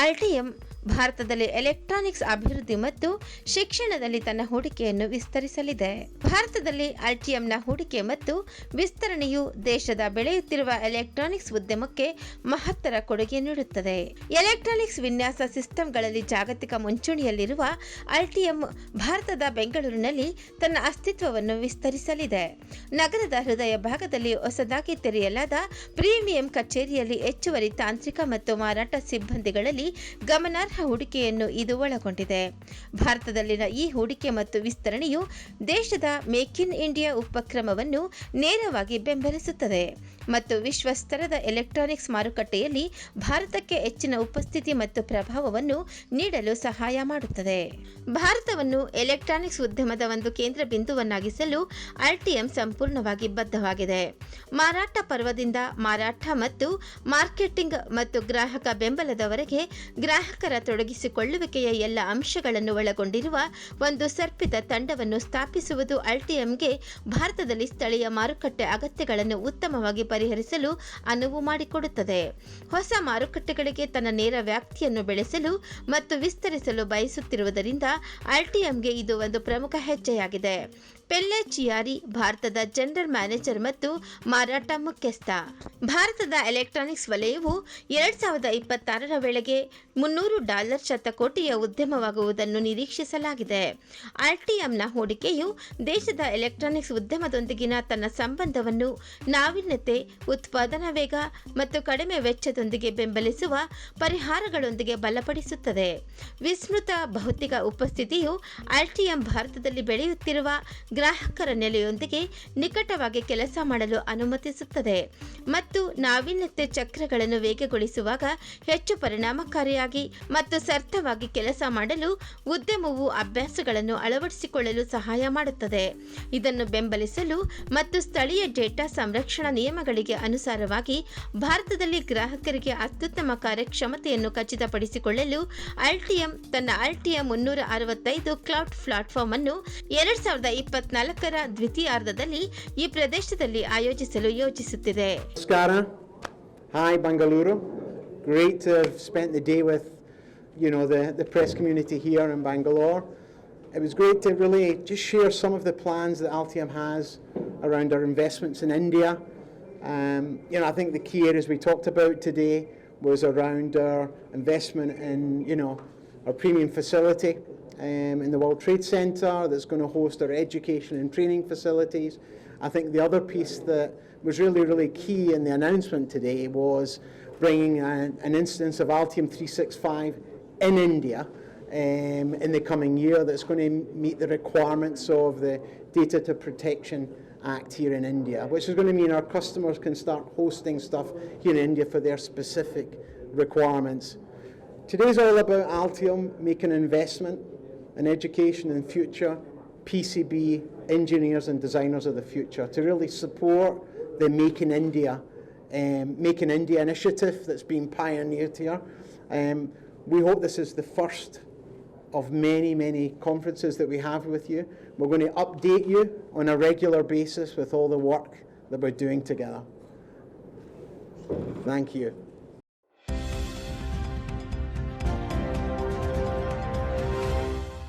RTM ಭಾರತದಲ್ಲಿ electronics ಅಭಿವೃದ್ಧಿ ಮತ್ತು ಶಿಕ್ಷಣದಲ್ಲಿ ತನ್ನ ಹೂಡಿಕೆಯನ್ನು ವಿಸ್ತರಿಸಲಿದೆ. ಭಾರತದಲ್ಲಿ ಆರ್ಟಿಎಂನ ಹೂಡಿಕೆ ಮತ್ತು ವಿಸ್ತರಣೆಯು ದೇಶದ ಬೆಳೆಯುತ್ತಿರುವ ಎಲೆಕ್ಟ್ರಾನಿಕ್ಸ್ ಉದ್ಯಮಕ್ಕೆ ಮಹತ್ತರ ಕೊಡುಗೆ ನೀಡುತ್ತದೆ. ಎಲೆಕ್ಟ್ರಾನಿಕ್ಸ್ ವಿನ್ಯಾಸ ಸಿಸ್ಟಮ್ಗಳಲ್ಲಿ ಜಾಗತಿಕ ಮುಂಚೂಣಿಯಲ್ಲಿರುವ ಆರ್ಟಿಎಂ ಭಾರತದ ಬೆಂಗಳೂರಿನಲ್ಲಿ ತನ್ನ ಅಸ್ತಿತ್ವವನ್ನು ವಿಸ್ತರಿಸಲಿದೆ. ನಗರದ ಹೃದಯ ಭಾಗದಲ್ಲಿ ಹೊಸದಾಗಿ ತೆರೆಯಲಾದ ಪ್ರೀಮಿಯಂ ಕಚೇರಿಯಲ್ಲಿ ಹೆಚ್ಚುವರಿ ತಾಂತ್ರಿಕ ಮತ್ತು ಮಾರಾಟ ಸಿಬ್ಬಂದಿಗಳಲ್ಲಿ ಗಮನಾರ್ಹ ಹೂಡಿಕೆಯನ್ನು ಇದು ಒಳಗೊಂಡಿದೆ. ಭಾರತದಲ್ಲಿನ ಈ ಹೂಡಿಕೆ ಮತ್ತು ವಿಸ್ತರಣೆಯು ದೇಶದ ಮೇಕ್ ಇನ್ ಇಂಡಿಯಾ ಉಪಕ್ರಮವನ್ನು ನೇರವಾಗಿ ಬೆಂಬಲಿಸುತ್ತದೆ. ಮತ್ತು ವಿಶ್ವಸ್ತರದ ಎಲೆಕ್ಟ್ರಾನಿಕ್ಸ್ ಮಾರುಕಟ್ಟೆಯಲ್ಲಿ ಭಾರತಕ್ಕೆ ಹೆಚ್ಚಿನ ಉಪಸ್ಥಿತಿ ಮತ್ತು ಪ್ರಭಾವವನ್ನು ನೀಡಲು ಸಹಾಯ ಮಾಡುತ್ತದೆ. ಭಾರತವನ್ನು ಎಲೆಕ್ಟ್ರಾನಿಕ್ಸ್ ಉದ್ಯಮದ ಒಂದು ಕೇಂದ್ರ ಬಿಂದುವನ್ನಾಗಿಸಲು ಆರ್ಟಿಎಂ ಸಂಪೂರ್ಣವಾಗಿ ಬದ್ಧವಾಗಿದೆ. ಮಾರಾಟ ಪರ್ವದಿಂದ ಮಾರಾಟ ಮತ್ತು ಮಾರ್ಕೆಟಿಂಗ್ ಮತ್ತು ಗ್ರಾಹಕ ಬೆಂಬಲದವರೆಗೆ ಗ್ರಾಹಕರ ತೊಡಗಿಸಿಕೊಳ್ಳುವಿಕೆಯ ಎಲ್ಲ ಅಂಶಗಳನ್ನು ಒಳಗೊಂಡಿರುವ ಒಂದು ಸರ್ಪಿತ ತಂಡವನ್ನು ಸ್ಥಾಪಿಸುವುದು ಆರ್ಟಿಎಂಗೆ ಭಾರತದಲ್ಲಿ ಸ್ಥಳೀಯ ಮಾರುಕಟ್ಟೆ ಅಗತ್ಯಗಳನ್ನು ಉತ್ತಮವಾಗಿ ಪರಿಹರಿಸಲು ಅನುವು ಮಾಡಿಕೊಡುತ್ತದೆ. ಹೊಸ ಮಾರುಕಟ್ಟೆಗಳಿಗೆ ತನ್ನ ನೇರ ವ್ಯಾಪ್ತಿಯನ್ನು ಬೆಳೆಸಲು ಮತ್ತು ವಿಸ್ತರಿಸಲು ಬಯಸುತ್ತಿರುವುದರಿಂದ ಆರ್ಟಿಎಂಗೆ ಇದು ಒಂದು ಪ್ರಮುಖ ಹೆಜ್ಜೆಯಾಗಿದೆ. ಪೆಲ್ಲೆ ಚಿಯಾರಿ ಭಾರತದ ಜನರಲ್ ಮ್ಯಾನೇಜರ್ ಮತ್ತು ಮಾರಾಟ ಮುಖ್ಯಸ್ಥ. ಭಾರತದ ಎಲೆಕ್ಟ್ರಾನಿಕ್ಸ್ ವಲಯವು ಎರಡ್ ಸಾವಿರದ ಇಪ್ಪತ್ತಾರರ ವೇಳೆಗೆ ಮುನ್ನೂರು ಡಾಲರ್ ಶತಕೋಟಿಯ ಉದ್ಯಮವಾಗುವುದನ್ನು ನಿರೀಕ್ಷಿಸಲಾಗಿದೆ. ಆರ್ಟಿಎಂನ ಹೂಡಿಕೆಯು ದೇಶದ ಎಲೆಕ್ಟ್ರಾನಿಕ್ಸ್ ಉದ್ಯಮದೊಂದಿಗಿನ ತನ್ನ ಸಂಬಂಧವನ್ನು, ನಾವೀನ್ಯತೆ, ಉತ್ಪಾದನಾ ವೇಗ ಮತ್ತು ಕಡಿಮೆ ವೆಚ್ಚದೊಂದಿಗೆ ಬೆಂಬಲಿಸುವ ಪರಿಹಾರಗಳೊಂದಿಗೆ ಬಲಪಡಿಸುತ್ತದೆ. ವಿಸ್ತೃತ ಭೌತಿಕ ಉಪಸ್ಥಿತಿಯು ಆರ್ಟಿಎಂ ಭಾರತದಲ್ಲಿ ಬೆಳೆಯುತ್ತಿರುವ ಗ್ರಾಹಕರ ನೆಲೆಯೊಂದಿಗೆ ನಿಕಟವಾಗಿ ಕೆಲಸ ಮಾಡಲು ಅನುಮತಿಸುತ್ತದೆ. ಮತ್ತು ನಾವೀನ್ಯತೆ ಚಕ್ರಗಳನ್ನು ವೇಗಗೊಳಿಸುವಾಗ ಹೆಚ್ಚು ಪರಿಣಾಮಕಾರಿಯಾಗಿ ಮತ್ತು ಸರ್ಥವಾಗಿ ಕೆಲಸ ಮಾಡಲು ಉದ್ಯಮವು ಅಭ್ಯಾಸಗಳನ್ನು ಅಳವಡಿಸಿಕೊಳ್ಳಲು ಸಹಾಯ ಮಾಡುತ್ತದೆ. ಇದನ್ನು ಬೆಂಬಲಿಸಲು ಮತ್ತು ಸ್ಥಳೀಯ ಡೇಟಾ ಸಂರಕ್ಷಣಾ ನಿಯಮಗಳಿಗೆ ಅನುಸಾರವಾಗಿ ಭಾರತದಲ್ಲಿ ಗ್ರಾಹಕರಿಗೆ ಅತ್ಯುತ್ತಮ ಕಾರ್ಯಕ್ಷಮತೆಯನ್ನು ಖಚಿತಪಡಿಸಿಕೊಳ್ಳಲು ಆರ್ಟಿಎಂ ತನ್ನ ಆರ್ಟಿಎಂ ಮುನ್ನೂರ ಅರವತ್ತೈದು ಕ್ಲೌಡ್ ಪ್ಲಾಟ್ಫಾರ್ಮ್ ಅನ್ನು ಎರಡ್ ಸಾವಿರದ ಇಪ್ಪತ್ನಾಲ್ಕರ ದ್ವಿತೀಯಾರ್ಧದಲ್ಲಿ ಈ ಪ್ರದೇಶದಲ್ಲಿ ಆಯೋಜಿಸಲು ಯೋಜಿಸುತ್ತಿದೆ Namaskara. Hi, Bangalore. Great to have spent the day with, you know, the, the press community here in Bangalore. It was great to really just share some of the plans that Altium has around our investments in India. Um, you know, I think the key areas we talked about today was around our investment in, you know, our premium facility um, in the World Trade Centre that's going to host our education and training facilities. I think the other piece that was really, really key in the announcement today was bringing an, an instance of Altium 365 in India um, in the coming year that's going to meet the requirements of the Data to Protection Act here in India, which is going to mean our customers can start hosting stuff here in India for their specific requirements. Today's all about Altium making an investment in education and future PCB engineers and designers of the future to really support the Make in India, um, Make in India initiative that's been pioneered here. Um, we hope this is the first of many, many conferences that we have with you. We're going to update you on a regular basis with all the work that we're doing together. Thank you.